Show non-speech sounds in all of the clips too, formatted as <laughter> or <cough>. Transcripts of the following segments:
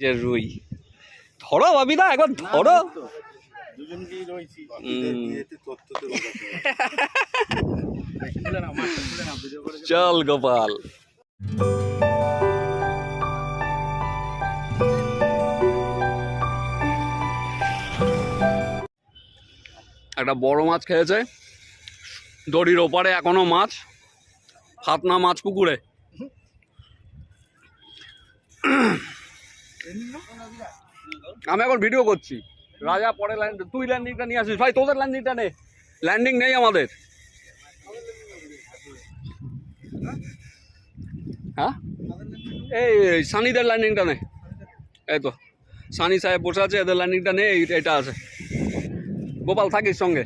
যে রুই। ধরো বাবিদা একবার ধরো। চল গোপাল। একটা বড় মাছ খেয়েছে। দড়ির ওপারে এখনও মাছ। ফাতনা মাছ পুকুরে। আমি এখন ভিডিও করছি। রাজা পরে ল্যান্ড তুই ল্যান্ডিংটা নিয়ে আসিস। ভাই, তোদের ল্যান্ডিংটা নে। ল্যান্ডিং নেই আমাদের। হ্যাঁ? এই সানিদের ল্যান্ডিংটা নে। এই তো, সানি সাহেব বসে আছে, এদের ল্যান্ডিংটা নেই এটা আছে। গোপাল, থাকিস সঙ্গে।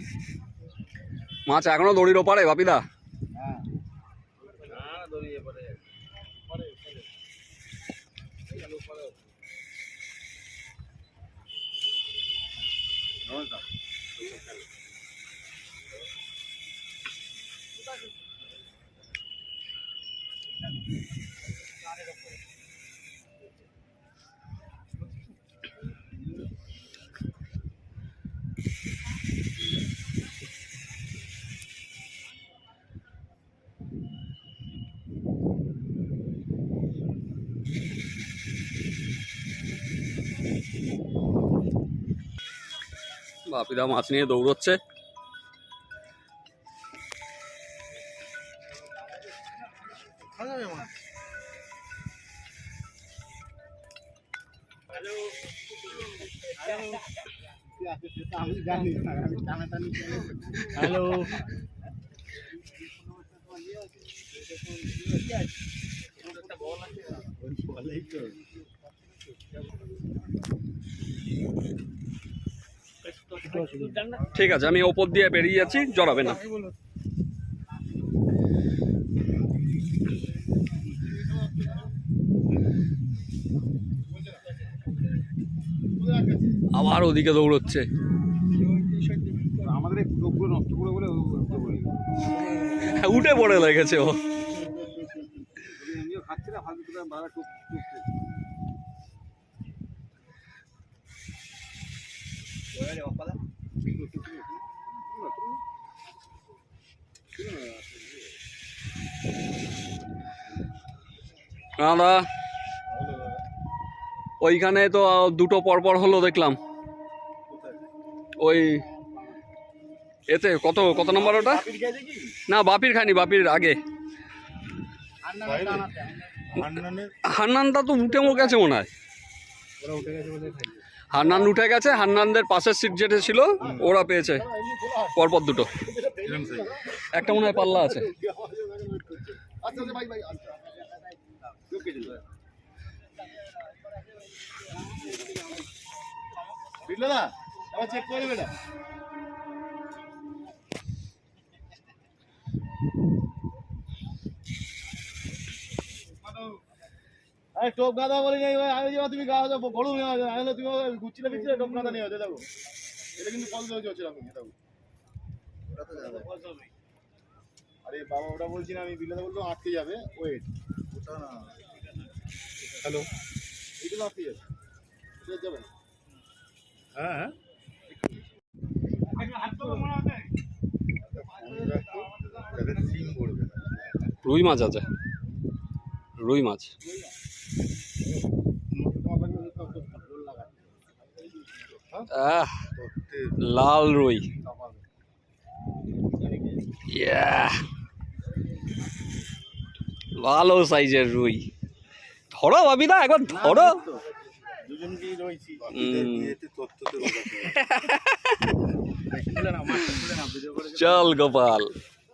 মাছ এখনও দড়ির ওপারে, বাপিদা। বাপিদা মাছ নিয়ে দৌড়চ্ছে। হ্যালো। ঠিক আছে আমি ওপর দিয়ে বেরিয়ে যাচ্ছি জড়াবে না। আবার ওদিকে দৌড়চ্ছে। আমাদের এই লোকগুলো নষ্ট করে বলে ও নষ্ট করে হ্যাঁ, উঠে পড়ে লেগেছে ও আমিও খাচ্ছিলাম হাত দুটো বাবা টুক টুক দাদা ওইখানে তো দুটো পরপর হলো দেখলাম। ওই এতে কত কত নম্বর ওটা? না বাপির খানি বাপির আগে। হান্নানটা তো উঠে মো গেছে মনে হয়। হান্নান উঠে গেছে, হান্নানদের পাশের সিট যেটা ছিল, ওরা পেয়েছে। পরপর দুটো। একটা মনে হয় পাল্লা আছে। চেক করে আরে টোপ গাদা বলে যাই আমি যে তুমি গাদা যাব বড় হয়ে যাবে আমি তুমি গুচ্ছিলে বিচ্ছিলে টোপ গাদা নিয়ে দেখো। এটা কিন্তু কল দেওয়া হচ্ছে আমি দেখো। আরে বাবা ওটা বলছি না আমি বিলেতে বলল আটকে যাবে ওয়েট ওটা না হ্যালো এইগুলো আটকে যাবে। এটা যাবে না হ্যাঁ হ্যাঁ। রুই মাছ আছে। রুই মাছ। লাল রুই। ভালো সাইজের রুই। ধরো ভাবি না একবার ধরো। <laughs> চল গোপাল।